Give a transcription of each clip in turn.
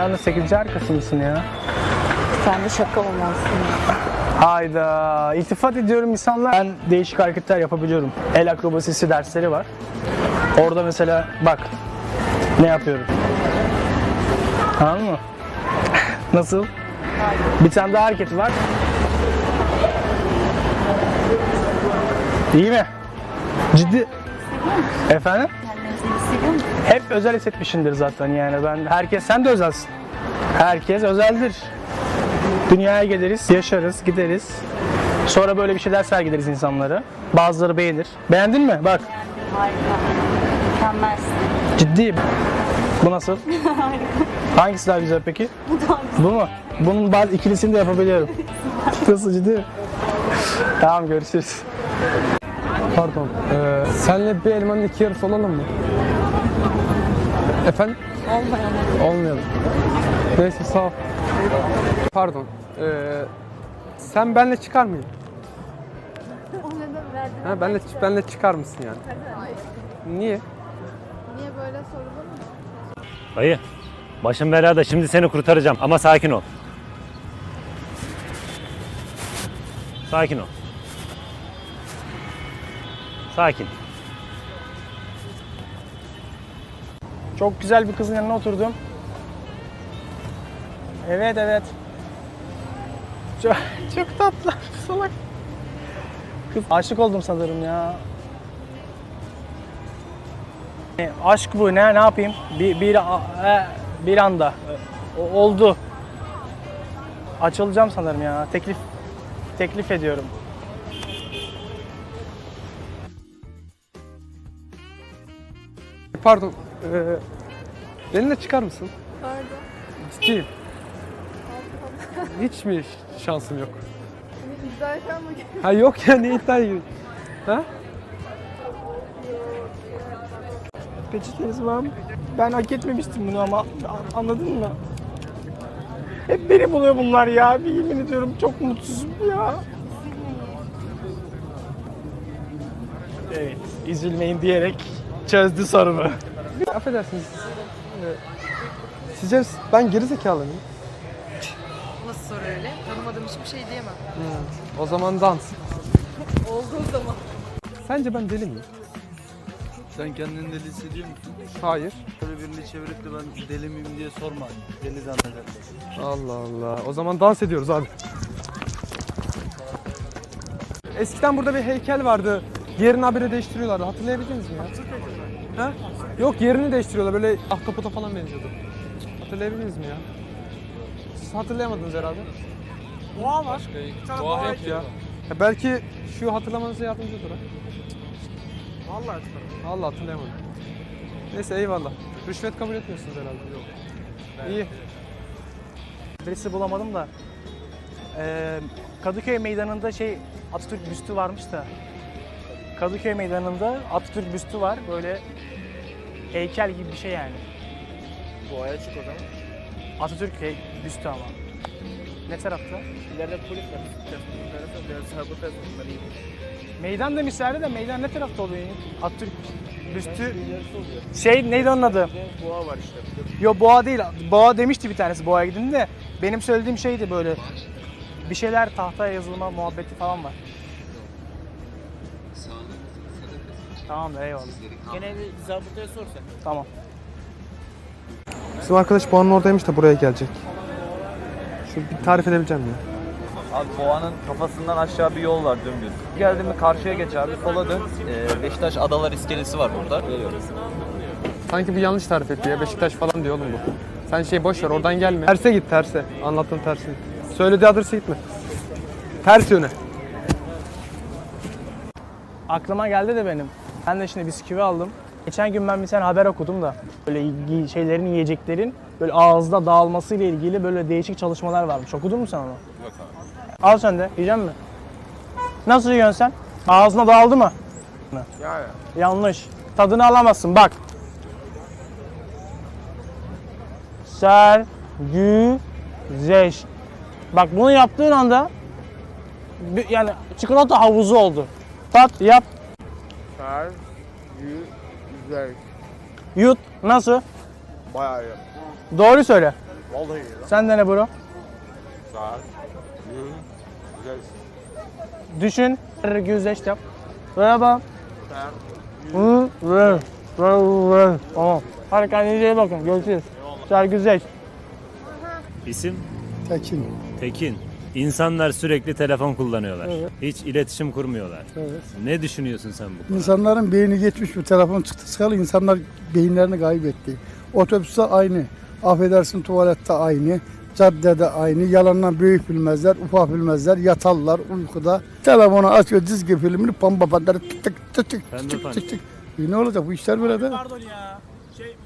dünyanın 8. arkası mısın ya? Sen de şaka olmazsın. Hayda. İltifat ediyorum insanlar. Ben değişik hareketler yapabiliyorum. El akrobasisi dersleri var. Orada mesela bak ne yapıyorum. Anladın mı? Nasıl? Bir tane daha hareket var. İyi mi? Ciddi. Efendim? Hep özel hissetmişindir zaten yani ben herkes sen de özelsin. Herkes özeldir. Dünyaya geliriz, yaşarız, gideriz. Sonra böyle bir şeyler sergileriz insanlara. Bazıları beğenir. Beğendin mi? Bak Harika. Mükemmelsin. ciddiyim. Bu nasıl? Hangisi daha güzel peki? Bu da Bu mu? Bunun bazı ikilisini de yapabiliyorum. nasıl ciddi mi? Tamam görüşürüz. Pardon. Ee, senle bir elmanın iki yarısı olalım mı? Efendim? olmayan. Olmayalım. Neyse sağ ol. Pardon. Ee, sen benle çıkar mıydın? Ha, benle, benle çıkar mısın yani? Niye? Niye böyle sorulur mu? Dayı, başım belada şimdi seni kurtaracağım ama sakin ol. Sakin ol. Sakin. Çok güzel bir kızın yanına oturdum. Evet evet. Çok, çok tatlı. Salak. Kız aşık oldum sanırım ya. E, aşk bu ne ne yapayım? Bir bir e, bir anda o- oldu. Açılacağım sanırım ya. Teklif teklif ediyorum. Pardon. Ee, benimle çıkar mısın? Pardon. Ciddiyim. Hiç mi şansım yok? Hani iddia falan mı? Ha yok ya ne iddia gibi. Ha? Peçeteniz var mı? Ben hak etmemiştim bunu ama a- anladın mı? Hep beni buluyor bunlar ya. Bir yemin ediyorum çok mutsuzum ya. Evet, üzülmeyin diyerek çözdü sorunu. Affedersiniz. Ee, sizce ben geri zekalı mıyım? Soru öyle? Tanımadığım hiçbir şey diyemem. O zaman dans. Olduğu zaman. Sence ben deli miyim? Sen kendini deli hissediyor musun? Hayır. Böyle birini çevirip de ben deli miyim diye sorma. Deli zannederler. Allah Allah. O zaman dans ediyoruz abi. Eskiden burada bir heykel vardı. Yerini habire değiştiriyorlardı. Hatırlayabildiniz mi ya? Ha? Yok yerini değiştiriyorlar. Böyle ahtapota falan benziyordu. Hatırlayabildiniz mi ya? Siz hatırlayamadınız herhalde. Boğa var. Boğa yok ya. ya. Belki şu hatırlamanıza yardımcı olur ha. Vallahi hatırlamadım. Vallahi hatırlayamadım. Neyse eyvallah. Rüşvet kabul etmiyorsunuz herhalde. Yok. İyi. Adresi bulamadım da. Ee, Kadıköy meydanında şey Atatürk büstü varmış da. Kadıköy meydanında Atatürk büstü var. Böyle heykel gibi bir şey yani. Boğaya çık o zaman. Atatürk hey- büstü ama. Ne tarafta? İleride polis var. Sabıta bunları. Meydan demişlerdi de meydan ne tarafta oluyor? Atatürk oluyor. Şey neydi onun adı? Boğa var işte. Yo boğa değil. Boğa demişti bir tanesi boğaya gidin de. Benim söylediğim şeydi böyle. Bir şeyler tahtaya yazılma muhabbeti falan var. Tamamdır eyvallah. Gene bir zabıtaya sor sen. Tamam. Bizim arkadaş Boğa'nın oradaymış da buraya gelecek. Şu bir tarif edebileceğim ya. Abi Boğa'nın kafasından aşağı bir yol var dümdüz. Geldin mi karşıya geç abi sola dön. Ee, Beşiktaş Adalar iskelesi var burada. Veriyoruz. Sanki bir yanlış tarif etti ya. Beşiktaş falan diyor oğlum bu. Sen şey boş ver oradan gelme. Terse git terse. Anlattığın tersi. Söylediği adrese gitme. Ters yöne. Aklıma geldi de benim. Ben de şimdi bisküvi aldım. Geçen gün ben bir tane haber okudum da böyle şeylerin yiyeceklerin böyle ağızda dağılması ile ilgili böyle değişik çalışmalar varmış. Okudun mu sen onu? Yok abi. Al sen de. Yiyecek misin? Nasıl yiyorsun sen? Ağzına dağıldı mı? Ya Yanlış. Tadını alamazsın bak. Sergüzeş. Bak bunu yaptığın anda yani çikolata havuzu oldu. Tat yap. Güzel. Yut. Nasıl? Bayağı iyi. Doğru söyle. Vallahi ya. Sen de ne bro? Saat. Güzel. Düşün. Güzleşti yap. Merhaba. Hı, ver. Ver, ver. Tamam. Hadi kendinize iyi bakın. Görüşürüz. Sergüzeş. İsim? Tekin. Tekin. İnsanlar sürekli telefon kullanıyorlar. Hiç iletişim kurmuyorlar. Ne düşünüyorsun sen bu konuda? İnsanların beyni geçmiş bu telefon çıktı çıkalı insanlar beyinlerini kaybetti. Otobüste aynı. Affedersin tuvalette aynı. Caddede aynı. Yalandan büyük bilmezler, ufak bilmezler. Yatarlar uykuda. Telefonu açıyor çizgi filmini pamba patları tık tık tık tık Pembe tık tık tık. E ne olacak bu işler böyle de. Pardon ya. Şey,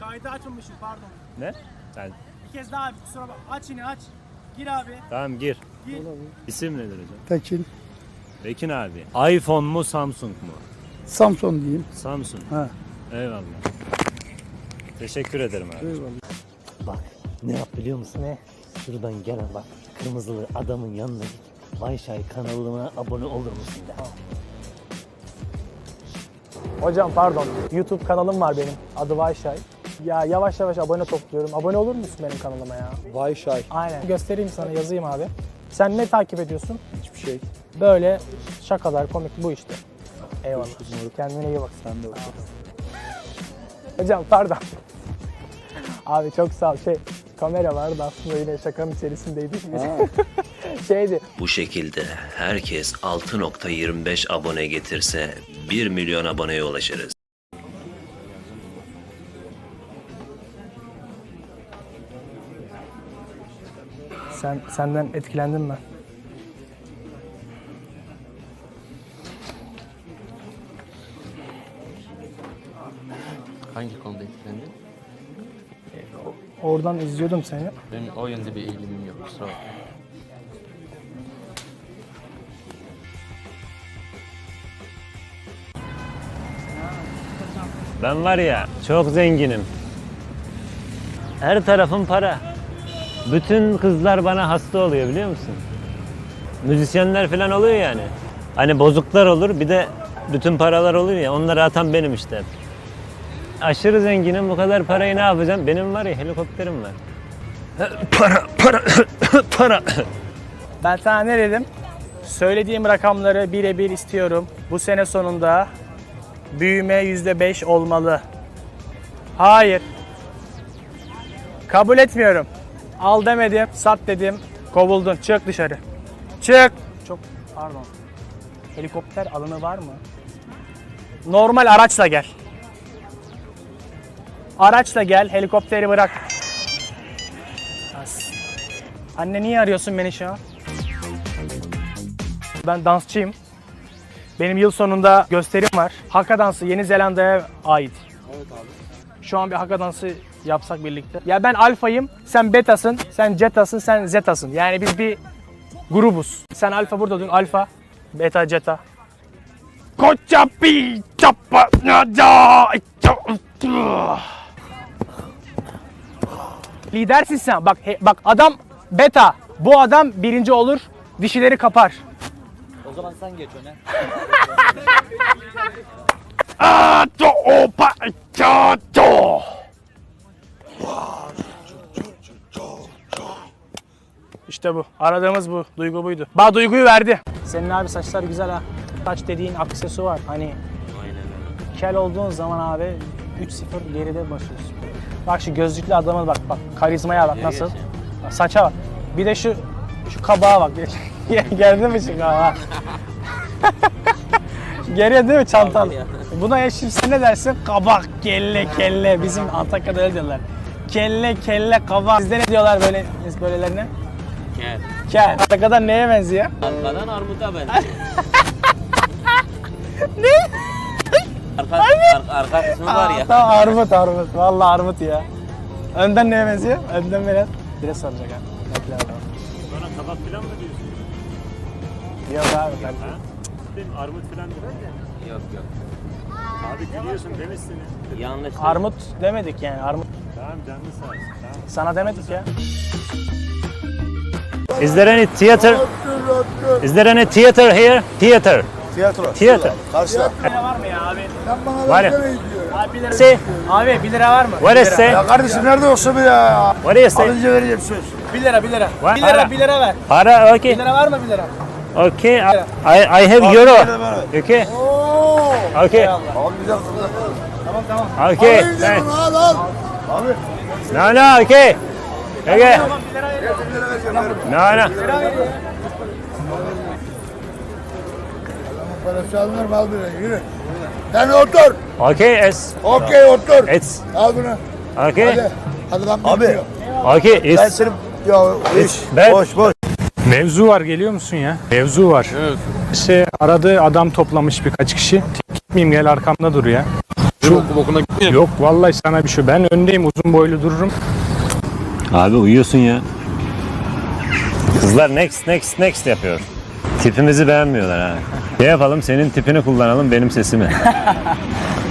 kaydı açmamışım pardon. Ne? Sen, Bir kez daha abi kusura bak. Aç yine aç. Gir abi. tamam gir. Gir. İsim nedir hocam? Tekin. Tekin abi. iPhone mu Samsung mu? Samson diyeyim. Samsung. Ha. Eyvallah. Teşekkür ederim abi. Bak ne yap biliyor musun? Ne? Şuradan gel bak kırmızılı adamın yanına git. Vayşay kanalına abone olur musun de. Hocam pardon. YouTube kanalım var benim. Adı Vayşay. Ya yavaş yavaş abone topluyorum. Abone olur musun benim kanalıma ya? Vay şay. Aynen. Göstereyim sana yazayım abi. Sen ne takip ediyorsun? Hiçbir şey. Böyle şakalar, komik bu işte. Eyvallah. Kendine iyi bak. Sen de Hocam pardon. Abi çok sağ ol. Şey kamera vardı aslında yine şakanın içerisindeydik biz. Şeydi. Bu şekilde herkes 6.25 abone getirse 1 milyon aboneye ulaşırız. Sen senden etkilendim ben. Hangi konuda etkilendin? Oradan izliyordum seni. Benim o yönde bir eğilimim yok kusura bakma. Ben var ya çok zenginim. Her tarafım para. Bütün kızlar bana hasta oluyor biliyor musun? Müzisyenler falan oluyor yani. Hani bozuklar olur bir de bütün paralar olur ya onları atan benim işte. Aşırı zenginim bu kadar parayı ne yapacağım? Benim var ya helikopterim var. Para, para, para. Ben sana ne dedim? Söylediğim rakamları birebir istiyorum. Bu sene sonunda büyüme %5 olmalı. Hayır. Kabul etmiyorum. Al demedim, sat dedim. Kovuldun. Çık dışarı. Çık. Çok pardon. Helikopter alanı var mı? Normal araçla gel. Araçla gel, helikopteri bırak. Anne niye arıyorsun beni şu an? Ben dansçıyım. Benim yıl sonunda gösterim var. Haka dansı Yeni Zelanda'ya ait. Evet abi. Şu an bir haka dansı yapsak birlikte. Ya ben alfayım, sen betasın, sen cetasın, sen zetasın. Yani biz bir grubuz. Sen alfa burada dur, alfa, beta, ceta. Koça pi çapa Lidersin sen. Bak he- bak adam beta. Bu adam birinci olur. Dişileri kapar. O zaman sen geç öne. Ato opa çato. İşte bu. Aradığımız bu. Duygu buydu. Bana duyguyu verdi. Senin abi saçlar güzel ha. Saç dediğin aksesuar. Hani kel olduğun zaman abi 3-0 geride başlıyorsun. Bak şu gözlüklü adama bak bak. Karizmaya bak nasıl. Bak, Saça bak. Bir de şu şu kabağa bak. Geldi mi şu kabağa? Geliyor değil mi çantalı? Buna ya şimdi sen ne dersin? Kabak, kelle, kelle. Bizim Antakya'da öyle diyorlar. Kelle, kelle, kabak. Sizde ne diyorlar böyle böylelerine? Gel. Kel. Antakya'da neye benziyor? Arkadan armuta benziyor. ne? Arka, ar- arka kısmı var ya. Tamam armut armut. Vallahi armut ya. Önden neye benziyor? Önden biraz. Biraz soracak ha. Bekle bakalım. Bana kabak falan mı diyorsun? Yok abi tabii. Benim armut falan değil mi? Yok yok. Abi gülüyorsun demişsiniz. Yanlış. Armut demedik yani. Armut Tamam canlı sağ olsun. Tamam. sana demedik ya. Is there any theater? Is there any theater here? Theater. Tiyatro. Tiyatro. Karşıda. var mı ya abi? Var ya. Abi 1 lira. Say, Abi 1 lira var mı? what is say? Ya kardeşim nerede yoksa bu ya? What you say? Alınca vereceğim söz. 1 lira 1 lira. Var. 1 lira Para. 1 lira ver. Para, 1 okay. lira var mı 1 lira? Okay, I, I have euro. Okay. Okay. Abi. Tamam tamam. Okay. thanks. No, no, okay. Okay. Tamam 1 lira veriyorum. No, no. Parası alınır mı al bir yürü. Sen otur. Okay, it's, Okey otur. it's, Al bunu. okay. Hadi. Hadi lan Abi. bekliyor. Okay, Ben it's, seni ya hiç ben- boş boş. Mevzu var geliyor musun ya? Mevzu var. Evet. İşte aradığı adam toplamış birkaç kişi. Gitmeyeyim gel arkamda dur ya. Şu, yok vallahi sana bir şey. Ben öndeyim uzun boylu dururum. Abi uyuyorsun ya. Kızlar next next next yapıyor. Tipimizi beğenmiyorlar ha. Ne yapalım senin tipini kullanalım benim sesimi.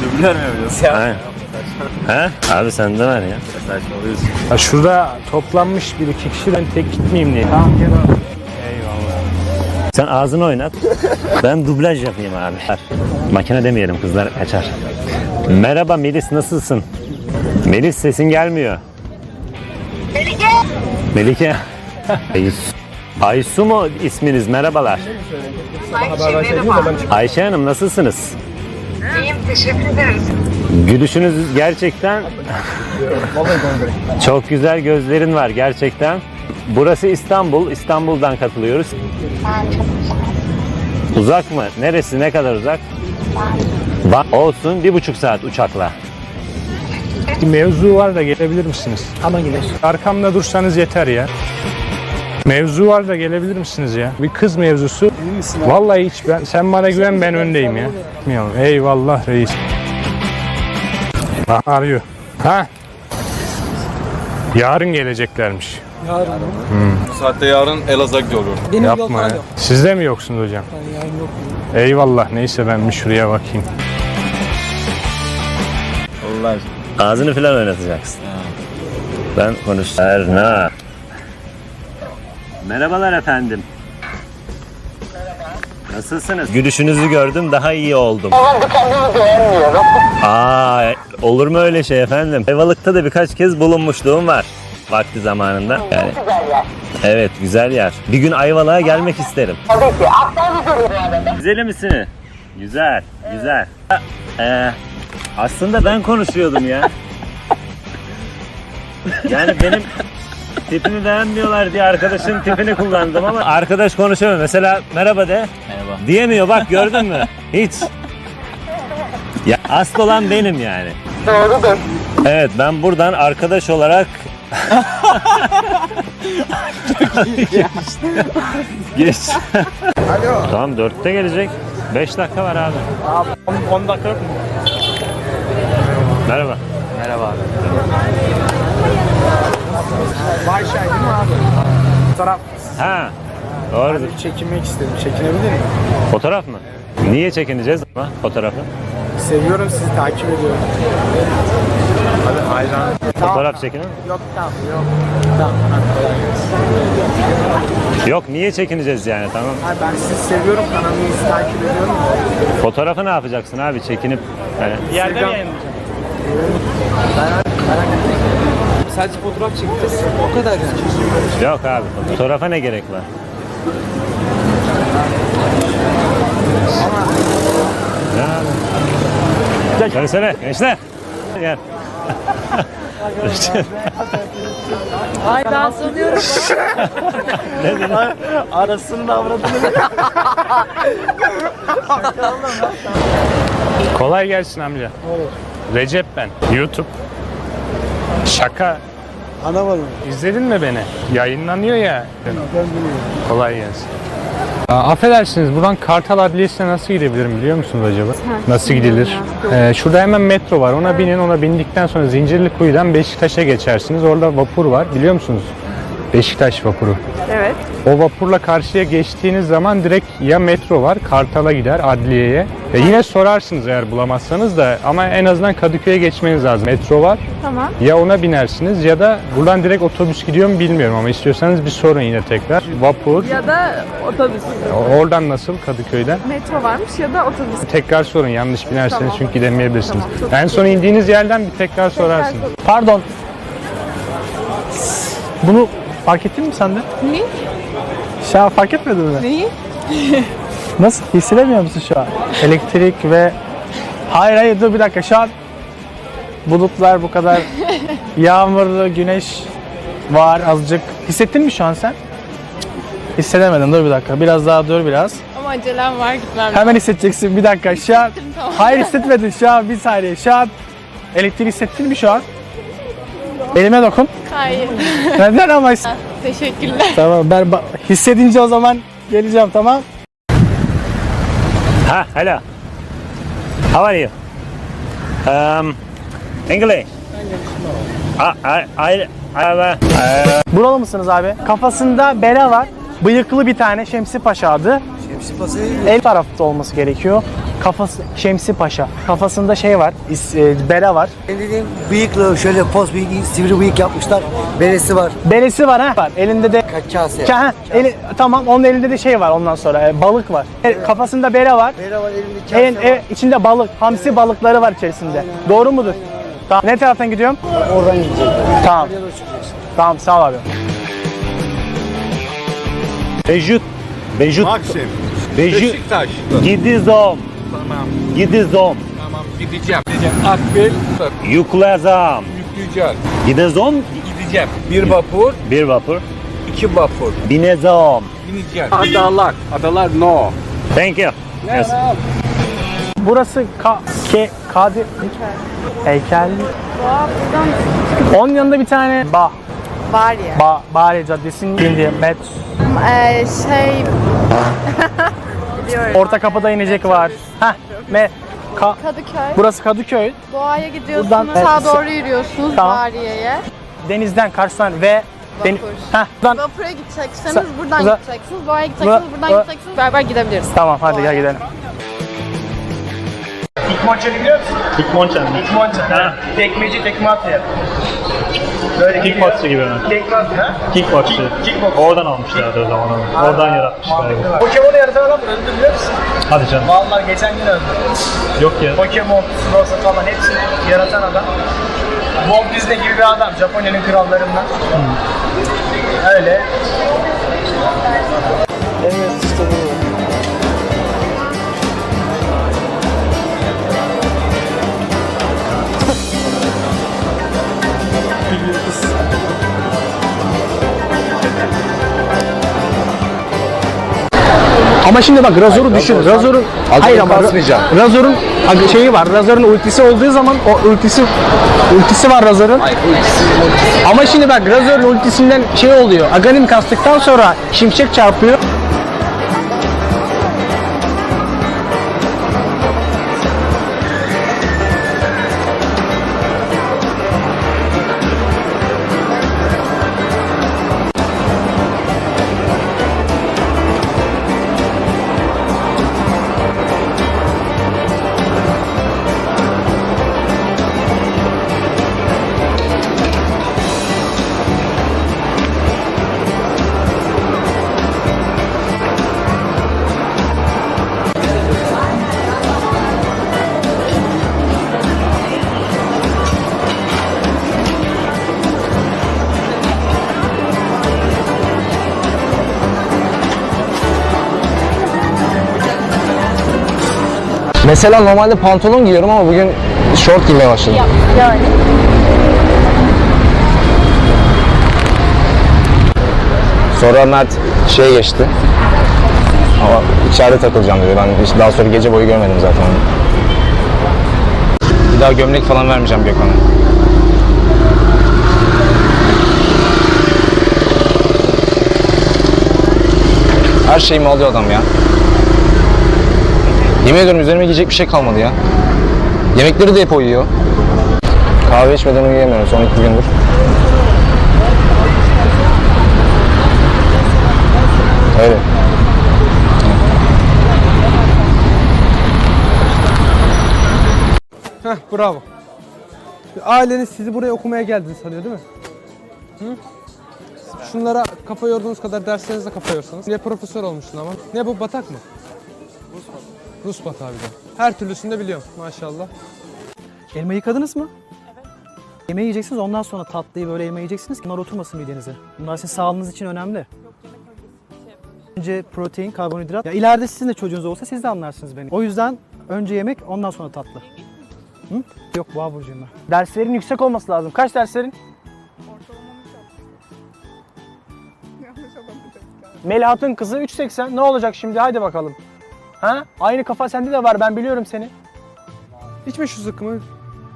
Dublör mü yapıyorsun? Aynen. Ha? Abi sende var ya. Saçmalıyorsun. Ya şurada toplanmış bir iki kişi ben tek gitmeyeyim diye. Tamam gel abi. Sen ağzını oynat. Ben dublaj yapayım abi. Makine demeyelim kızlar kaçar. Merhaba Melis nasılsın? Melis sesin gelmiyor. Melike. Melike. Aysu. Mu isminiz? Merhabalar. Ayşe Hanım nasılsınız? İyiyim teşekkür ederiz. Gülüşünüz gerçekten çok güzel gözlerin var gerçekten. Burası İstanbul. İstanbul'dan katılıyoruz. Uzak mı? Neresi? Ne kadar uzak? Van olsun bir buçuk saat uçakla. Bir mevzu var da gelebilir misiniz? Ama gider. Arkamda dursanız yeter ya. Mevzu var da gelebilir misiniz ya? Bir kız mevzusu. Vallahi hiç ben sen bana güven ben öndeyim ya. Bilmiyorum. Eyvallah reis. Ha, arıyor. Ha? Yarın geleceklermiş. Bu saatte yarın Elazığ'a gidiyorum. Yapma ya. Siz de mi yoksunuz hocam? Eyvallah. Neyse ben bir şuraya bakayım. Allah. Ağzını falan oynatacaksın. Ben konuş. Erna. Merhabalar efendim. Nasılsınız? Gülüşünüzü gördüm daha iyi oldum. Aa, olur mu öyle şey efendim? Ayvalık'ta da birkaç kez bulunmuşluğum var vakti zamanında. Yani. Evet güzel yer. Bir gün Ayvalık'a gelmek isterim. Güzel misin? Güzel, güzel. Ee, aslında ben konuşuyordum ya. Yani benim tipimi beğenmiyorlar diye arkadaşın tipini kullandım ama arkadaş konuşamıyor. Mesela merhaba de. Merhaba. Diyemiyor bak gördün mü? Hiç. Ya asıl olan benim yani. Doğrudur. Evet ben buradan arkadaş olarak Geç. Tamam dörtte gelecek. 5 dakika var abi. Abi 10 dakika yok mu? Merhaba. Merhaba abi. Vay şey değil mi abi? Fotoğraf Ha. Doğrudur. bir çekinmek istedim. Çekinebilir miyim? Fotoğraf mı? Niye çekineceğiz ama fotoğrafı? Seviyorum sizi takip ediyorum. Hadi hayran. Fotoğraf çekinin. Yok tamam yok. Tamam. Yok niye çekineceğiz yani tamam. Hayır, ben sizi seviyorum kanalınızı takip ediyorum. Fotoğrafı ne yapacaksın abi çekinip yani Bir yerde mi yayınlayacağım? Sadece fotoğraf çekeceğiz. O kadar yani. Yok abi fotoğrafa ne gerek var? Ya. Gelsene gençler. Gel. Ay ben sanıyorum. Arasını da avradını Kolay gelsin amca. Recep ben. YouTube. Şaka. Anlamadım. İzledin mi beni? Yayınlanıyor ya. Kolay gelsin. Aa, affedersiniz buradan Kartal Adliyesi'ne nasıl gidebilirim biliyor musunuz acaba? Nasıl gidilir? Ee, şurada hemen metro var. Ona binin. Ona bindikten sonra Zincirlikuyu'dan Beşiktaş'a geçersiniz. Orada vapur var. Biliyor musunuz? Beşiktaş vapuru. Evet. O vapurla karşıya geçtiğiniz zaman direkt ya metro var, Kartal'a gider, adliyeye. E yine sorarsınız eğer bulamazsanız da ama en azından Kadıköy'e geçmeniz lazım. Metro var. Tamam. Ya ona binersiniz ya da buradan direkt otobüs gidiyor mu bilmiyorum ama istiyorsanız bir sorun yine tekrar. Vapur. Ya da otobüs. Oradan nasıl Kadıköy'den? Metro varmış ya da otobüs. Tekrar sorun yanlış binerseniz Tamam. çünkü gidemeyebilirsiniz. Tamam, çok en son indiğiniz yerden bir tekrar sorarsınız. Pardon. Bunu fark ettin mi sen de? Ne? Şu an fark etmedin mi? Neyi? Nasıl? Hissedemiyor musun şu an? Elektrik ve... Hayır hayır dur bir dakika şu an bulutlar bu kadar yağmurlu, güneş var azıcık. Hissettin mi şu an sen? Hissedemedim dur bir dakika biraz daha dur biraz. Ama acelem var gitmem Hemen hissedeceksin bir dakika şu an. Tamam. Hayır hissetmedin şu an bir saniye şu an. Elektriği hissettin mi şu an? Elime dokun. Hayır. Neden ama Teşekkürler. Tamam ben hissedince o zaman geleceğim tamam. Ha, hello. How are you? Um, English. I, I, I, I uh, Buralı mısınız abi? Kafasında bere var. Bıyıklı bir tane Şemsi Paşa adı. Şemsi Paşa El tarafta olması gerekiyor. Kafası Şemsi Paşa. Kafasında şey var. is- e, bere var. Dediğim bıyıklı şöyle poz bıyık, sivri bıyık yapmışlar. Beresi var. Beresi var ha. Var. Elinde de Kase. Ka- ha, eli, tamam onun elinde de şey var ondan sonra e, balık var. E, kafasında bere var. Bere var elinde kase En, var. e, içinde balık, hamsi balıkları var içerisinde. Doğru mudur? Tamam. Ne taraftan gidiyorum? Oradan gidecek. Tamam. Tamam sağ ol abi. Bejut. Bejut. Maksim. Bejut. Beşiktaş. Gidizom. Tamam. Gidizom. Tamam gideceğim. Gideceğim. Akbil Yüklezam. yükleyeceğim. Gidizom. Gideceğim. Bir vapur, Bir vapur. iki vapur. Binezom. Bineceğim. Adalar. Adalar no. Thank you. Yes. Burası ka ke kadir heykel. Onun yanında bir tane ba var ya. ba Bahariye Caddesi'nin indiği met Ee, şey... Biliyorum. orta kapıda inecek var. Heh. Me ka Kadıköy. Burası Kadıköy. Doğaya gidiyorsunuz. Buradan- Sağa doğru yürüyorsunuz Tamam. Bariye'ye. Denizden karşıdan ve den Vapur. Heh. Buradan Vapura gideceksiniz, Sa- buradan Uza- gideceksiniz. Doğaya gideceksiniz, buradan gideceksiniz. Beraber gidebiliriz. Tamam hadi gel gidelim. İkmonça'yı biliyor musun? Hikmonçan. İkmonça. Tekmeci tekme atıyor. Böyle Kickboxçı gibi mi? Atıyor. ha? Kickboxçı. Kickbox. Oradan almışlardı o zaman onu. Oradan yaratmışlar. Pokemon'u yaratan adam öldü biliyor musun? Hadi canım. Vallahi geçen gün öldü. Yok ya. Pokemon, Rosa falan hepsini yaratan adam. Walt Disney gibi bir adam. Japonya'nın krallarından. Öyle. Evet işte bu. Ama şimdi bak Razor'u düşün. Razor'un hayır ama Razor'un ag- şeyi var. Razor'un ultisi olduğu zaman o ultisi ultisi var Razor'un. Ama şimdi bak Razor'un ultisinden şey oluyor. Aghanim kastıktan sonra şimşek çarpıyor. Mesela normalde pantolon giyiyorum ama bugün şort giymeye başladım. Yani. Sonra Mert şeye geçti. Ama içeride takılacağım dedi. Ben hiç daha sonra gece boyu görmedim zaten onu. Bir daha gömlek falan vermeyeceğim Gökhan'a. Her şeyimi alıyor adam ya. Yemin ediyorum üzerime giyecek bir şey kalmadı ya. Yemekleri de hep o yiyor. Kahve içmeden uyuyamıyorum son iki gündür. Öyle. Heh bravo. Aileniz sizi buraya okumaya geldiğini sanıyor değil mi? Hı? Şunlara kafa yorduğunuz kadar derslerinizde kafa yorsanız. Ne profesör olmuşsun ama. Ne bu batak mı? Rus batağı bir de. Her türlüsünü de biliyorum maşallah. Elma yıkadınız mı? Evet. Yemeği yiyeceksiniz ondan sonra tatlıyı böyle elma yiyeceksiniz ki bunlar oturmasın midenize. Bunlar sizin sağlığınız için önemli. Önce protein, karbonhidrat. Ya ileride sizin de çocuğunuz olsa siz de anlarsınız beni. O yüzden önce yemek ondan sonra tatlı. Hı? Yok boğa burcuyum ben. Derslerin yüksek olması lazım. Kaç derslerin? Melahat'ın kızı 3.80. Ne olacak şimdi? Haydi bakalım. Ha? Aynı kafa sende de var. Ben biliyorum seni. İçme şu zıkkımı.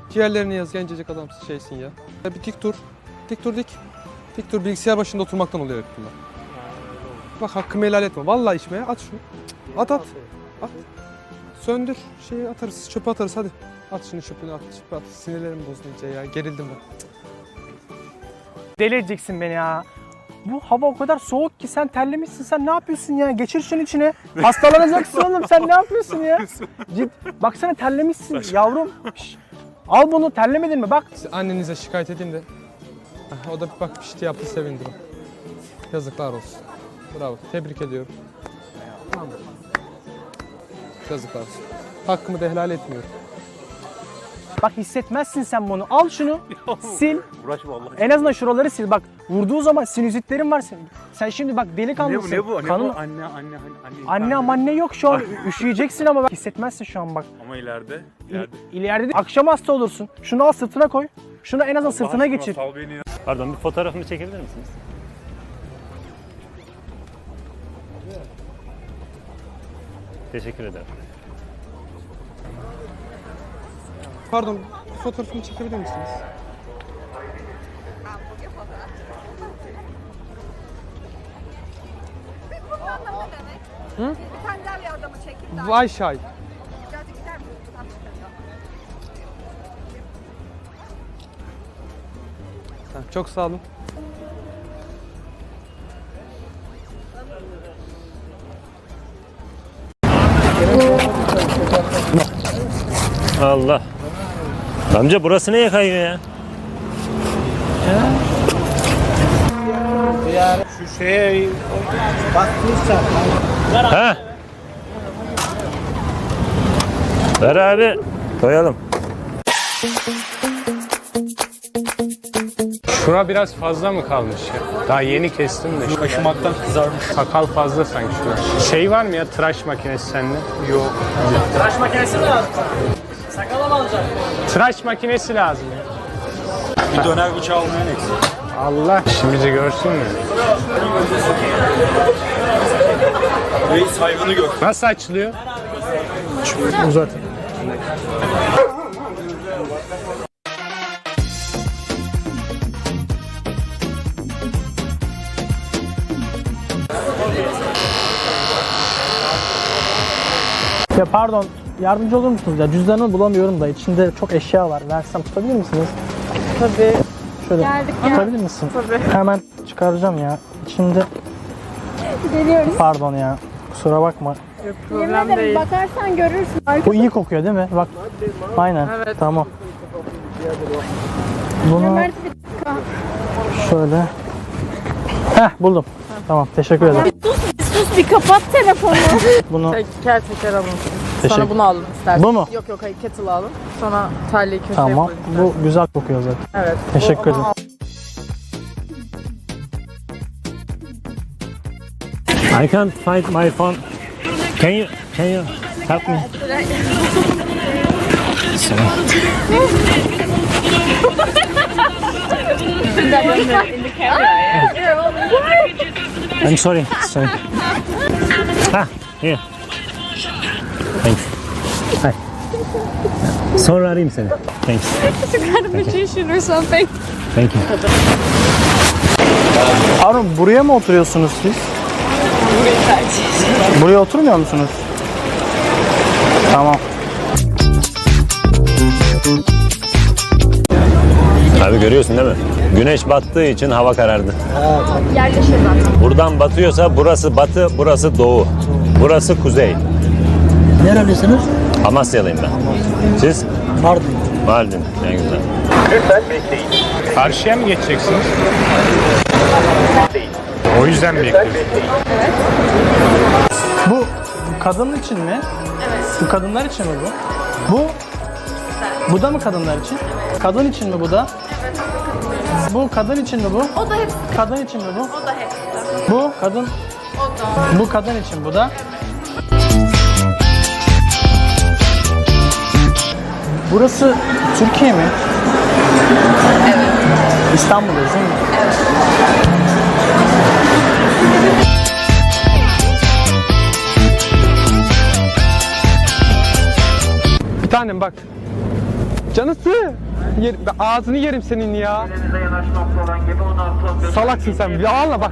Ciğerlerini yaz gencecik adamsın şeysin ya. Ya Bir dik dur. Dik dur dik. Dik dur bilgisayar başında oturmaktan oluyor hep bunlar. Bak hakkımı helal etme. Vallahi içme ya. At şunu. At at. At. Söndür. Şeyi atarız. Çöpe atarız hadi. At şunu çöpünü at. Çöpe at. Sinirlerim bozdu iyice ya. Gerildim ben. Deli edeceksin beni ya. Bu hava o kadar soğuk ki sen terlemişsin. Sen ne yapıyorsun ya? Geçir şunun içine. Hastalanacaksın oğlum. Sen ne yapıyorsun ya? Cid, baksana terlemişsin yavrum. Şş, Al bunu terlemedin mi? Bak. Annenize şikayet edeyim de. Hah, O da bak pişti yaptı sevindim. Yazıklar olsun. Bravo. Tebrik ediyorum. Yazıklar olsun. Hakkımı da helal etmiyorum. Bak hissetmezsin sen bunu. Al şunu. sil. En azından şuraları sil. Bak vurduğu zaman sinüzitlerin var senin. Sen şimdi bak delikanlısın. Ne bu? Ne bu? Kanın... Anne, anne, anne. Anne amanne yok şu an. Üşüyeceksin ama bak hissetmezsin şu an bak. Ama ileride. İl- İleride de akşam hasta olursun. Şunu al sırtına koy. Şunu en azından sırtına geçir. Pardon bir fotoğrafımı çekebilir misiniz? Teşekkür ederim. Pardon, fotoğrafımı çekebilir misiniz? Hı? Bir tane daha bir adamı çekin. Vay şay. Hadi gider misin? Ha, Çok sağ olun. Allah. Amca burası neye kayıyor ya? Şu şeye Ha? Ver abi. Koyalım. Şura biraz fazla mı kalmış ya? Daha yeni kestim de. Kaşımaktan kızarmış. Sakal fazla sanki şura. Şey var mı ya tıraş makinesi sende? Yok. Tıraş makinesi mi lazım? Sakala mı alacaksın? Tıraş makinesi lazım ya. Bir döner bıçağı olmayan eksik. Allah işimizi görsün mü? Reis hayvanı gör. Nasıl açılıyor? Uzat. Ya pardon yardımcı olur musunuz ya? Cüzdanımı bulamıyorum da içinde çok eşya var. Versem tutabilir misiniz? Tabii. Şöyle Geldik, tutabilir misin? Tabii. Hemen çıkaracağım ya. İçinde Geliyoruz. pardon ya. Kusura bakma. Problem değil. Bakarsan görürsün. Bu iyi kokuyor değil mi? Bak. Aynen. Evet. Tamam. Bunu Mert bir dakika. şöyle. Heh buldum. Tamam teşekkür ederim. Sus, sus bir kapat telefonu. Bunu Teker teker alın. Teşekkür- Sonra bunu alın istersen. Bu mu? Yok yok hayır kettle alın. Sonra terliği köşeye tamam. koyun. Bu güzel kokuyor zaten. Evet. Teşekkür ama ederim. I can't find my phone. Can you can you help me? I'm sorry. Sorry. Ah, here. Thanks. Hi. Sonra arayayım seni. Thanks. Magician or something. Thank you. Harun buraya mı oturuyorsunuz siz? Burayı tercih Buraya oturmuyor musunuz? Tamam. Abi Abi görüyorsun değil mi? Güneş battığı için hava karardı. Yerleşir zaten. Buradan batıyorsa burası batı, burası doğu. Burası kuzey. Nerelisiniz? Amasyalıyım ben. Siz? Mardin. Mardin. Ne güzel. Karşıya mı geçeceksiniz? O yüzden bekliyoruz. Bu kadın için mi? Evet. Bu kadınlar için mi bu? Bu bu da mı kadınlar için? Kadın için mi bu da? Bu kadın için mi bu? O da hepsi. Kadın için mi bu? O da hepsi. Bu kadın O da. bu kadın için bu da. Burası Türkiye mi? Evet. İstanbul'dayız değil mi? Bir tanem bak. Canısı. Yer, ağzını yerim senin ya. Salaksın sen. Ya Allah bak.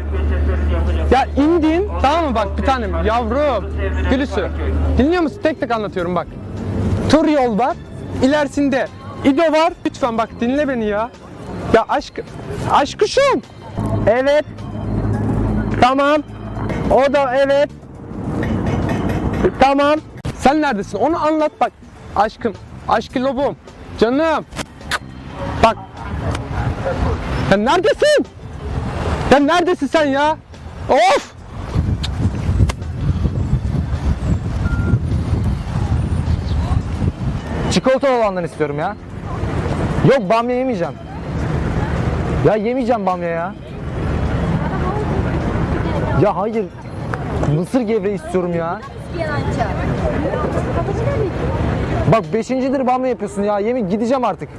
Ya indin tamam mı bak bir tanem yavrum. Gülüsü. Dinliyor musun? Tek tek anlatıyorum bak. Tur yol var. İlerisinde İdo var. Lütfen bak dinle beni ya. Ya aşk aşkışım. Evet. Tamam. O da evet. Tamam. Sen neredesin? Onu anlat bak. Aşkım. Aşkı lobum. Canım. Bak. Ya neredesin? Ya neredesin sen ya? Of! Çikolatalı olandan istiyorum ya. Yok bamya yemeyeceğim. Ya yemeyeceğim bamya ya. Ya hayır. Mısır gevreği istiyorum ya. Bak beşincidir bamya yapıyorsun ya. Yemin gideceğim artık.